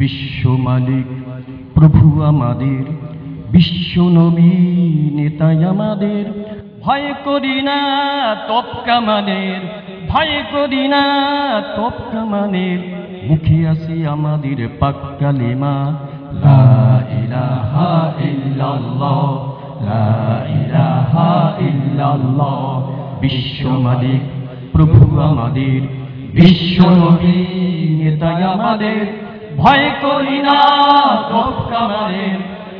বিশ্ব মালিক, প্রভু আমাদের, বিশ্ব নবী, নেতাই আমাদের। ভয় করি না তপ কামানের ভয় করি না তপ কামানের মুখে আসি আমাদের পাক্কালিমা লা ইলাহা ইলাহা বিশ্ব মালিক, প্রভু আমাদের, বিশ্ব নবী, নেতাই আমাদের। ভয় করি না তোপ কামানের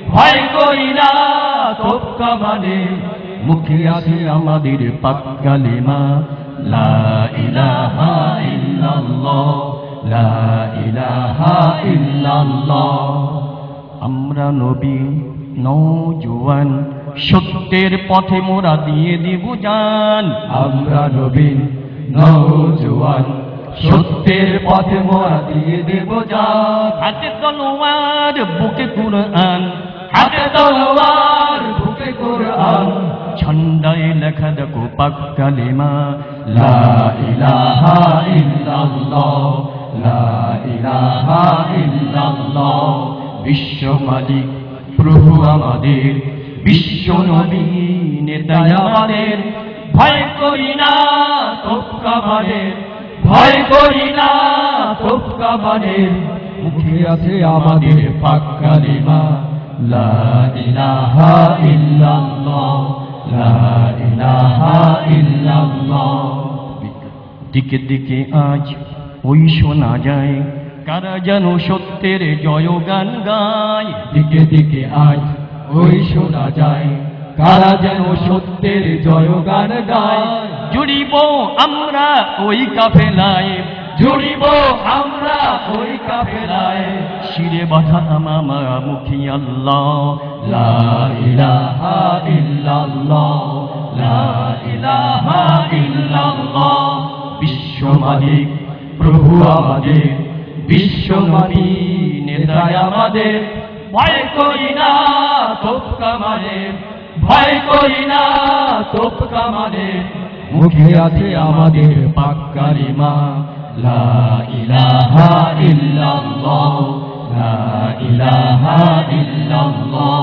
ভয় করি না তোপ কামানের মুখে আছে আমাদের পাক্কালিমা লা ইলাহা লা ইলাহা আমরা নবী নৌজওয়ান সত্যের পথে মোরা দিয়ে দিব জান। আমরা নবীন নৌজওয়ান সত্যের পথে মোরা দিয়ে দেব যা হাতে তলোয়ার বুকে কুরআন। হাতে তলোয়ার বুকে কোরআন। ছন্দায় লেখা দেখো পাক কালিমা। লা ইলাহা ইল্লাল্লাহ লা ইলাহা ইল্লাল্লাহ। বিশ্ব মালিক প্রভু আমাদের। বিশ্ব নবী নেতাই আমাদের। ভয় করি না তোপ কামানের ভয় করি না তোপ কামানের মুখে আছে আমাদের পাক কালিমা, লা ইলাহা ইল্লাল্লাহ, লা ইলাহা ইল্লাল্লাহ। দিকে দিকে আজ ওই শোনা যায়, কারা যেন সত্যের জয়গান গায়। দিকে দিকে আজ ওই শোনা যায় কারা যেন সত্যের জয়গান গায়। জুড়িব আমরা ওই কাফেলায়। জুড়িব আমরা ওই কাফেলায়। শিরে বাধা আমামা মুখী আল্লাহ। লা ইলাহা ইল্লাল্লাহ। লা ইলাহা ইল্লাল্লাহ। বিশ্ব মালিক প্রভু আমাদের। বিশ্ব নবী নেতায় আমাদের। ভয় করি না তোপ কামানের ভয় করি না, তোপ কামানে মুখে আছে আমাদের পাক্কারি মা লা ইলাহা ইল্লাল্লাহ, লা ইলাহা ইল্লাল্লাহ।